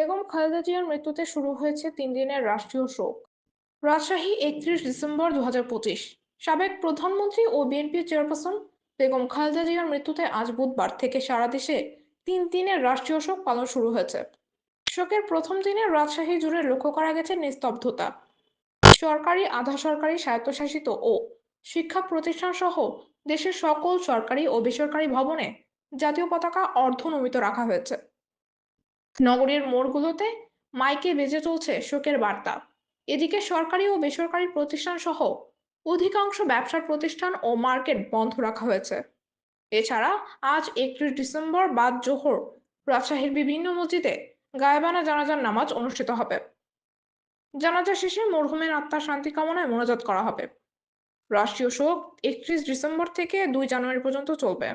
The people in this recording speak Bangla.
বেগম খালেদা জিয়ার মৃত্যুতে শুরু হয়েছে তিন দিনের রাষ্ট্রীয় শোক। রাজশাহী একত্রিশ ডিসেম্বর দু হাজার পঁচিশ। সাবেক প্রধানমন্ত্রী ও বিএনপি চেয়ারপারসন বেগম খালেদা জিয়ার মৃত্যুতে আজ বুধবার থেকে সারা দেশে তিন দিনের রাষ্ট্রীয় শোক পালন শুরু হয়েছে। শোকের প্রথম দিনে রাজশাহী জুড়ে লক্ষ্য করা গেছে নিস্তব্ধতা। সরকারি আধা সরকারি স্বায়ত্তশাসিত ও শিক্ষা প্রতিষ্ঠান সহ দেশের সকল সরকারি ও বেসরকারি ভবনে জাতীয় পতাকা অর্ধনমিত রাখা হয়েছে। নগরীর মোড়গুলোতে মাইকে বেজে চলছে শোকের বার্তা। এদিকে সরকারি ও বেসরকারি প্রতিষ্ঠান সহ অধিকাংশ ব্যবসার প্রতিষ্ঠান ও মার্কেট বন্ধ রাখা হয়েছে। এছাড়া আজ একত্রিশ ডিসেম্বর বাদ জোহর রাজশাহীর বিভিন্ন মসজিদে গায়েবানা জানাজার নামাজ অনুষ্ঠিত হবে। জানাজা শেষে মরহুমের আত্মার শান্তি কামনায় মোনাজাত করা হবে। রাষ্ট্রীয় শোক একত্রিশ ডিসেম্বর থেকে দুই জানুয়ারি পর্যন্ত চলবে।